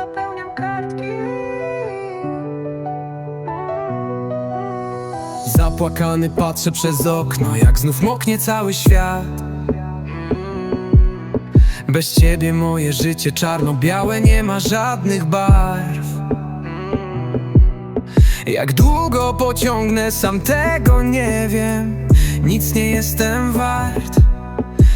zapełniam kartki. Zapłakany patrzę przez okno, jak znów moknie cały świat. Bez ciebie moje życie czarno-białe nie ma żadnych barw. Jak długo pociągnę, sam tego nie wiem. Nic nie jestem wart.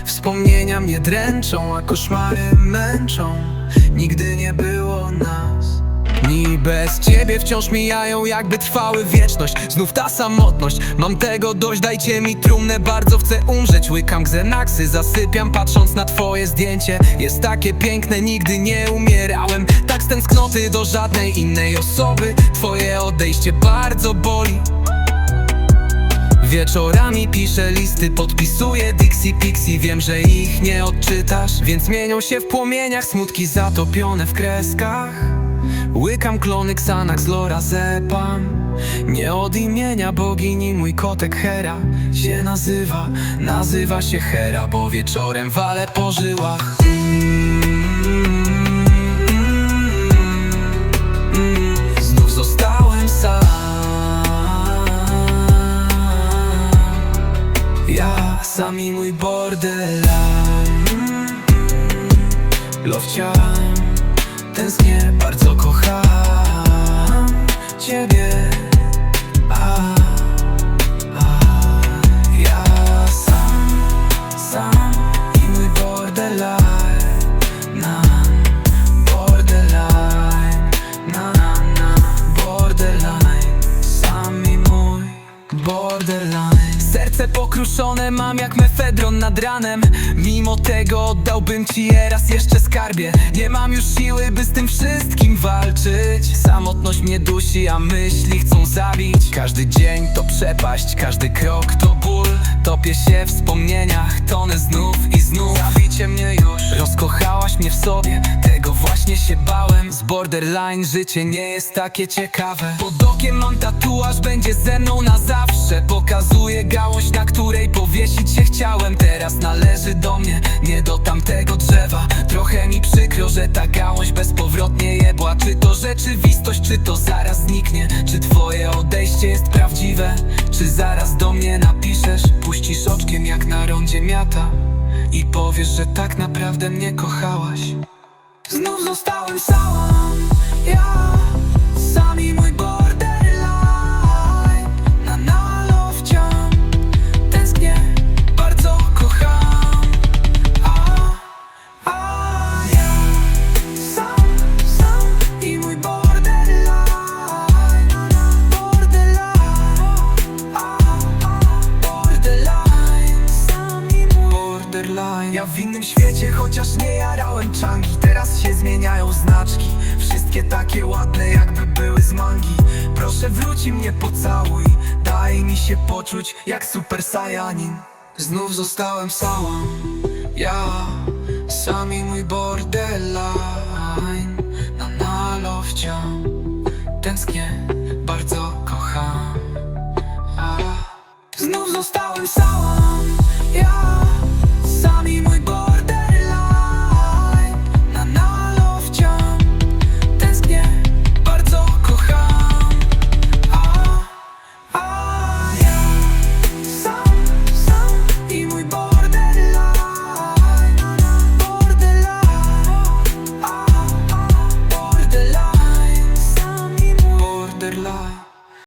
Wspomnienia mnie dręczą, a koszmary męczą. Nigdy nie było nas. Dni bez ciebie wciąż mijają, jakby trwały wieczność. Znów ta samotność, mam tego dość Dajcie mi trumnę, bardzo chcę umrzeć. Łykam Xenaxy, zasypiam patrząc na twoje zdjęcie. Jest takie piękne, nigdy nie umierałem. Tak z tęsknoty do żadnej innej osoby. Twoje odejście bardzo boli Wieczorami piszę listy, podpisuję Dixie Pixie Wiem, że ich nie odczytasz. Więc mienią się w płomieniach Smutki zatopione w kreskach. Łykam klony Xanax, lorazepam. Nie od imienia bogini mój kotek Hera Się nazywa, nazywa się Hera Bo wieczorem wale po żyłach Ja sam i mój borderline. Lowciam, tęsknię, bardzo kocham Ciebie. A, a, Ja sam, sam i mój borderline. Na, Borderline, na, na, na Borderline, sam i mój borderline Serce pokruszone mam jak mefedron nad ranem. Mimo tego oddałbym ci je raz jeszcze skarbie. Nie mam już siły, by z tym wszystkim walczyć. Samotność mnie dusi, a myśli chcą zabić. Każdy dzień to przepaść, każdy krok to ból. Topię się w wspomnieniach, tonę znów i znów. Zabicie mnie już, rozkochałaś mnie w sobie Tego właśnie borderline życie nie jest takie ciekawe. Pod okiem mam tatuaż, będzie ze mną na zawsze. Pokazuje gałąź, na której powiesić się chciałem. Teraz należy do mnie, nie do tamtego drzewa. Trochę mi przykro, że ta gałąź bezpowrotnie jebła. Czy to rzeczywistość, czy to zaraz zniknie? Czy twoje odejście jest prawdziwe? Czy zaraz do mnie napiszesz? Puścisz oczkiem jak na rondzie miata I powiesz, że tak naprawdę mnie kochałaś Znów zostałem sam, borderline Ja w innym świecie, chociaż nie jarałem czangi. Teraz się zmieniają znaczki. Wszystkie takie ładne, jakby były z mangi. Proszę wróć i mnie pocałuj. Daj mi się poczuć jak super saiyanin Znów zostałem sam Ja, sam i mój borderline. Na nalo wciąż Tęsknię, bardzo kocham. Znów zostałem sam Ja